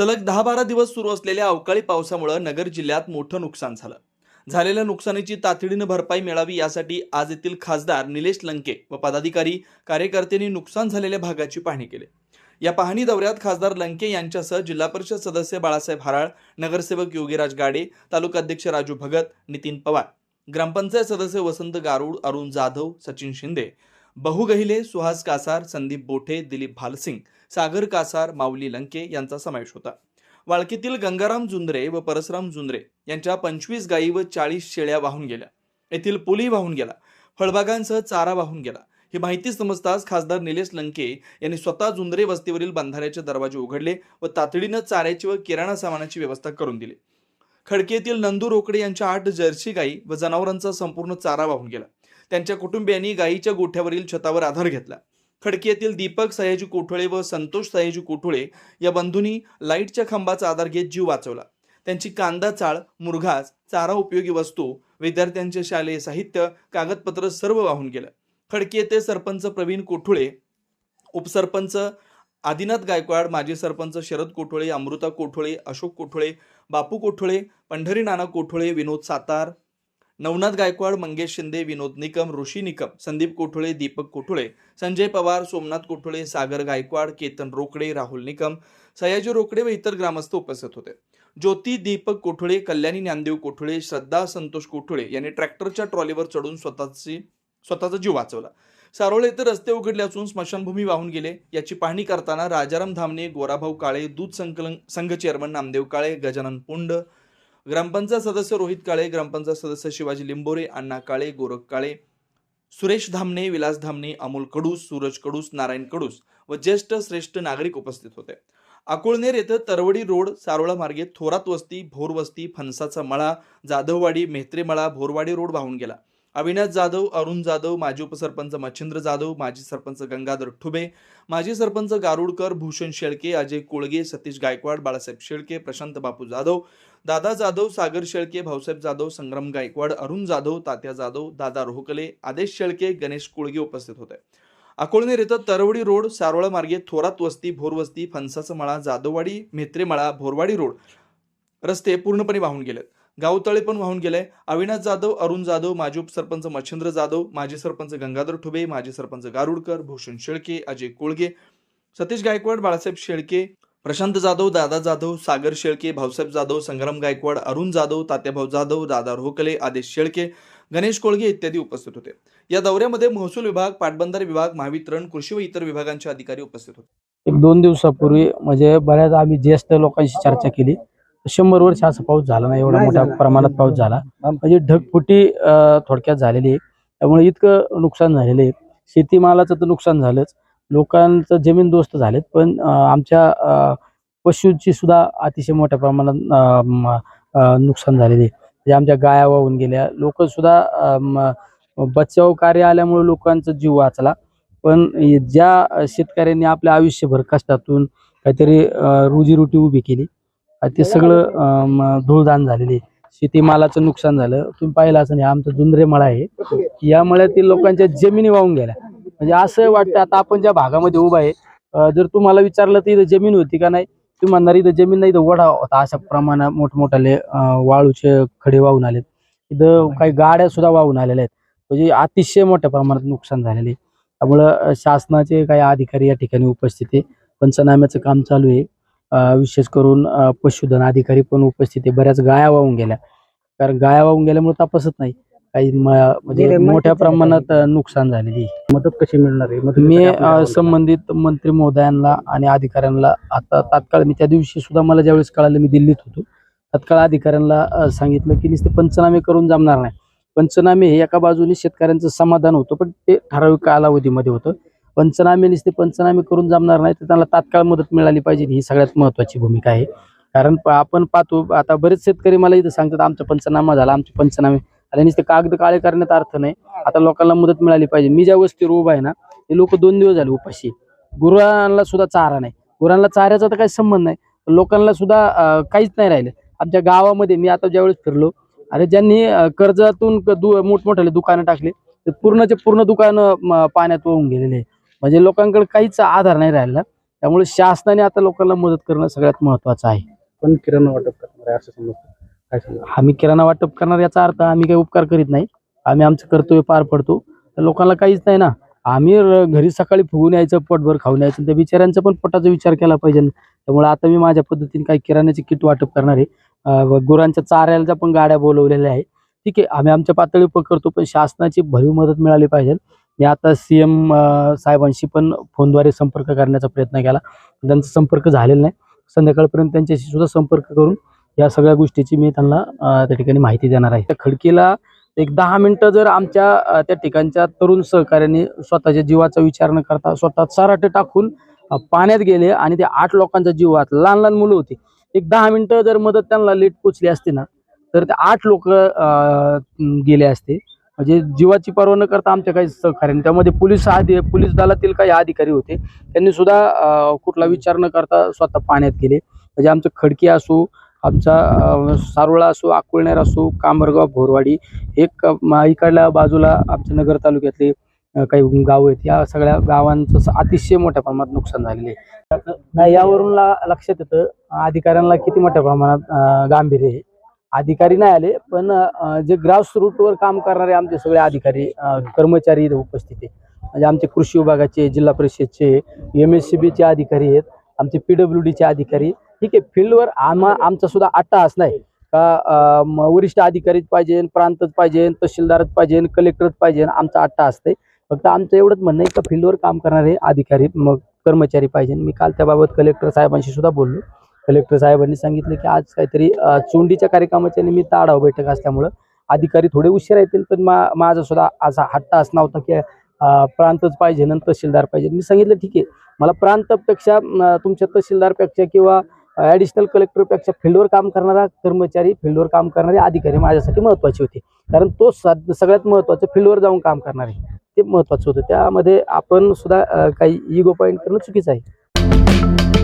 सलग दहा बारा दिवस सुरू असलेल्या अवकाळी पावसामुळे नगर जिल्ह्यात मोठं नुकसान झालं. झालेल्या नुकसानीची तातडीनं भरपाई मिळावी यासाठी आज येथील खासदार निलेश लंके व पदाधिकारी कार्यकर्त्यांनी नुकसान झालेल्या भागाची पाहणी केली. या पाहणी दौऱ्यात खासदार लंके यांच्यासह जिल्हा परिषद सदस्य बाळासाहेब हराळ नगरसेवक योगीराज गाडे तालुका अध्यक्ष राजू भगत नितीन पवार ग्रामपंचायत सदस्य वसंत गारुड अरुण जाधव सचिन शिंदे बहु गहिले सुहास कासार संदीप बोठे दिलीप भालसिंग सागर कासार माऊली लंके यांचा समावेश होता. वाळकीतील गंगाराम जुंद्रे व परसराम जुंद्रे यांच्या पंचवीस गायी व चाळीस शेळ्या वाहून गेल्या. येथील पुली वाहून गेला. फळबागांसह चारा वाहून गेला. ही माहिती समजताच खासदार निलेश लंके यांनी स्वतः जुंद्रे वस्तीवरील बंधाऱ्याचे दरवाजे उघडले व तातडीनं चाऱ्याची व किराणा सामानाची व्यवस्था करून दिली. खडकेतील येथील नंदू रोकडे यांच्या आठ जर्सी गायी व जनावरांचा संपूर्ण चारा वाहून गेला. त्यांच्या कुटुंबियांनी गायीच्या गोठ्यावरील छतावर आधार घेतला. खडकीतील दीपक सयाजी कोठोळे व संतोष सयाजी कोठोळे या बंधूंनी लाईटच्या खांबाचा आधार घेत जीव वाचवला. त्यांची कांदा चाळ मुरघास चारा उपयोगी वस्तू विद्यार्थ्यांचे शालेय साहित्य कागदपत्र सर्व वाहून गेलं. खडकी येथे सरपंच प्रवीण कोठुळे उपसरपंच आदिनाथ गायकवाड माजी सरपंच शरद कोठोळे अमृता कोठोळे अशोक कोठोळे बापू कोठोळे पंढरी नाना कोठोळे विनोद सातार नवनाथ गायकवाड मंगेश शिंदे विनोद निकम ऋषी निकम संदीप कोठोळे दीपक कोठोळे संजय पवार सोमनाथ कोठोळे सागर गायकवाड केतन रोकडे राहुल निकम सयाजी रोकडे व इतर ग्रामस्थ उपस्थित होते. ज्योती दीपक कोठोळे कल्याणी ज्ञानदेव कोठोळे श्रद्धा संतोष कोठोळे यांनी ट्रॅक्टरच्या ट्रॉलीवर चढून स्वतःची स्वतःचा जीव वाचवला. सारोळे येथे रस्ते उघडले असून स्मशानभूमी वाहून गेले. याची पाहणी करताना राजाराम धामणे गोराभाऊ काळे दूध संकलन संघ चेअरमन नामदेव काळे गजानन पुंड ग्रामपंचायत सदस्य रोहित काळे ग्रामपंचायत सदस्य शिवाजी लिंबोरे अण्णा काळे गोरख काळे सुरेश धामणे विलास धामणे अमोल कडूस सूरज कडूस नारायण कडूस व ज्येष्ठ श्रेष्ठ नागरिक उपस्थित होते. अकोळनेर येथे तरवडी रोड सारोळा मार्गे थोरात वस्ती भोर वस्ती फणसाचा मळा जाधववाडी मेहत्रेमळा भोरवाडी रोड वाहून गेला. अविनाश जाधव अरुण जाधव माजी उपसरपंच मच्छिंद्र जाधव माजी सरपंच गंगाधर ठुबे माजी सरपंच गारुडकर भूषण शेळके अजय कोळगे सतीश गायकवाड बाळासाहेब शेळके प्रशांत बापू जाधव दादा जाधव सागर शेळके भाऊसाहेब जाधव संग्राम गायकवाड अरुण जाधव तात्या जाधव दादा रोहकले आदेश शेळके गणेश कुळगे उपस्थित होते. अकोळनेर येथं तरवडी रोड सारोळा मार्गे थोरात वस्ती भोरवस्ती फणसाचा मळा जाधववाडी मेत्रेमळा भोरवाडी रोड. रस्ते पूर्णपणे वाहून गेलेत. गावतळे पण वाहून गेले. अविनाश जाधव अरुण जाधव माजी उपसरपंच मच्छिंद्र जाधव माजी सरपंच गंगाधर ठुबे माजी सरपंच गारुडकर भूषण शेळके अजय कोळगे सतीश गायकवाड बाळासाहेब शेळके प्रशांत जाधव दादा जाधव सागर शेळके भाऊसाहेब जाधव संग्राम गायकवाड अरुण जाधव तात्याभाऊ जाधव दादा रोहकले आदेश शेळके गणेश कोळगे इत्यादी उपस्थित होते. या दौऱ्यामध्ये महसूल विभाग पाटबंधारे विभाग महावितरण कृषी व इतर विभागांचे अधिकारी उपस्थित होते. एक दोन दिवसापूर्वी म्हणजे बऱ्याच आम्ही ज्येष्ठ लोकांशी चर्चा केली. शंभर वर्ष असा पाऊस झाला नाही एवढा मोठ्या प्रमाणात पाऊस झाला. म्हणजे ढगफुटी अं, थोडक्यात झालेली आहे. त्यामुळे इतकं नुकसान झालेलं आहे. शेतीमालाचं तर नुकसान झालंच. लोकांचं जमीन दोस्त झालेत पण आमच्या पशूंची सुद्धा अतिशय मोठ्या प्रमाणात नुकसान झालेले म्हणजे आमच्या गाया वाहून गेल्या. लोक सुद्धा बचाव कार्य आल्यामुळे लोकांचा जीव वाचला. पण ज्या शेतकऱ्यांनी आपल्या आयुष्यभर कष्टातून काहीतरी रोजीरोटी उभी केली ते सगळं धूळधान धूळदान झालेले शेतीमालाचं नुकसान झालं. तुम्ही पाहिलं असं नाही आमचं जुंद्रे मळा आहे. या मळ्यातील लोकांच्या जमिनी वाहून गेल्या. म्हणजे असं वाटतं आता आपण ज्या भागामध्ये उभा आहे जर तुम्हाला विचारलं तर इथं जमीन होती का नाही तुम्ही म्हणणार इथं जमीन नाही इथं वडा होता अशा प्रमाणात मोठमोठाले वाळूचे खडे वाहून आलेत. इथं काही गाड्या सुद्धा वाहून आलेल्या आहेत. म्हणजे अतिशय मोठ्या प्रमाणात नुकसान झालेले. त्यामुळं शासनाचे काही अधिकारी या ठिकाणी उपस्थित आहे. पंचनाम्याचं काम चालू आहे. विशेष करून पशुधन अधिकारी पण उपस्थित आहे. बऱ्याच गाया वाहून गेल्या. कारण गाया वाहून गेल्यामुळे तपासत नाही. काही म्हणजे मोठ्या प्रमाणात नुकसान झालेली. मदत कशी मिळणार आहे? मी संबंधित मंत्री महोदयांना आणि अधिकाऱ्यांना आता तात्काळ मी त्या दिवशी सुद्धा मला ज्यावेळेस कळालं मी दिल्लीत होतो. तात्काळ अधिकाऱ्यांना सांगितलं की नुसते पंचनामे करून जमणार नाही. पंचनामे हे एका बाजूने शेतकऱ्यांचं समाधान होतं पण ते ठराविक कालावधीमध्ये होतं. पंचनामे नुसते पंचनामे करून जमणार नाही तर त्यांना तात्काळ मदत मिळाली पाहिजे. ही सगळ्यात महत्वाची भूमिका आहे. कारण आपण पाहतो आता बरेच शेतकरी मला इथं सांगतात आमचा पंचनामा झाला आमचे पंचनामे आणि नुसते कागद काळे करण्यात अर्थ नाही. आता लोकांना मदत मिळाली पाहिजे. मी ज्या वस्तीवर उभा आहे ना ते लोक दोन दिवस झाले उपाशी. आहे. गुरांना सुद्धा चारा नाही. गुरांना चाऱ्याचा तर काही संबंध नाही. लोकांना सुद्धा काहीच नाही राहिलं. आमच्या गावामध्ये मी आता ज्यावेळेस फिरलो अरे ज्यांनी कर्जातून मोठमोठ्याले दु मोठमोठाले दुकानं टाकले ते पूर्णचे पूर्ण दुकानं पाण्यात वाहून गेलेले आहे. म्हणजे लोकांकडे काहीच आधार नाही राहिला त्यामुळे शासनाने आता लोकांना मदत करणं सगळ्यात महत्वाचं आहे. पण किराणा वाटप करणार आहे असं समजतं. आम्ही किराणा वाटप करणार याचा अर्थ आम्ही काही उपकार करीत नाही. आम्ही आमचं कर्तव्य पार पडतो. तर लोकांना काहीच नाही ना. आम्ही घरी सकाळी फुगून यायचं पोटभर खाऊन यायचं. त्या बिचाऱ्यांचा पण पोटाचा विचार केला पाहिजे. त्यामुळे आता मी माझ्या पद्धतीने काही किराण्याचे किट वाटप करणार आहे. गुरांच्या चाऱ्याला पण गाड्या बोलवलेल्या आहे ठीक आहे. आम्ही आमच्या पातळीवर करतो पण शासनाची भरीव मदत मिळाली पाहिजे. मी आता सी एम साहेबांशी पण फोनद्वारे संपर्क करण्याचा प्रयत्न केला. त्यांचा संपर्क झालेला नाही. संध्याकाळपर्यंत त्यांच्याशी सुद्धा संपर्क करून या सगळ्या गोष्टीची मी त्यांना त्या ठिकाणी माहिती देणार आहे. त्या खडकीला एक दहा मिनिटं जर आमच्या त्या ठिकाणच्या तरुण सहकार्याने स्वतःच्या जीवाचा विचार न करता स्वतः सराटे टाकून पाण्यात गेले आणि ते आठ लोकांचा जीव वाचला लहान लहान मुलं होती. एक दहा मिनिटं जर मदत त्यांना लेट पोचली असती ना तर ते आठ लोक गेले असते. म्हणजे जीवाची पर्वा न करता आमच्या काही सहकार्याने त्यामध्ये पोलीस आधी पोलीस दलातील काही अधिकारी होते. त्यांनी सुद्धा कुठला विचार न करता स्वतः पाण्यात गेले. म्हणजे आमचं खडकी असो आमचा सारोळा असो अकोळनेर असो कामरगाव भोरवाडी एक इकडल्या बाजूला आमच्या नगर तालुक्यातले काही गाव आहेत. या सगळ्या गावांचं अतिशय मोठ्या प्रमाणात नुकसान झालेले नाही यावरून लक्षात येतं अधिकाऱ्यांना किती मोठ्या प्रमाणात गांभीर्य आहे. अधिकारी नाही आले पण जे ग्रास रूटवर काम करणारे आमचे सगळे अधिकारी कर्मचारी उपस्थित आहे. म्हणजे आमचे कृषी विभागाचे जिल्हा परिषदचे एम एस सी बीचे अधिकारी आहेत. आमचे पी डब्ल्यू डीचे अधिकारी ठीक आहे फील्डवर आम्हा आमचा सुद्धा अट्टाहास नाही का वरिष्ठ अधिकारीच पाहिजे प्रांतच पाहिजे तहसीलदारच पाहिजे कलेक्टरच पाहिजे आमचा अट्टाहास नाही फक्त आमचं एवढंच म्हणणं आहे का फील्डवर काम करणारे अधिकारी मग कर्मचारी पाहिजे. मी काल त्याबाबत कलेक्टर साहेबांशी सुद्धा बोललो. कलेक्टर साहेबांनी सांगितलं की आज काहीतरी चोंडीच्या कार्यक्रमाच्या निमित्त आढावा बैठक असल्यामुळं अधिकारी थोडे उशीर येतील पण मा माझा सुद्धा असा हट्टाहास नव्हता की अं, प्रांतच पाहिजे तहसीलदार पाहिजे. मी सांगितलं ठीक आहे. मला प्रांतपेक्षा तुमच्या तहसीलदारपेक्षा किंवा ॲडिशनल कलेक्टरपेक्षा फील्डवर काम करणारा कर्मचारी फील्डवर काम करणारे अधिकारी माझ्यासाठी महत्त्वाचे होते. कारण तो सगळ्यात महत्त्वाचं फील्डवर जाऊन काम करणारे. ते महत्त्वाचं होतं. त्यामध्ये आपण सुद्धा काही इगो पॉईंट करणं चुकीचं आहे.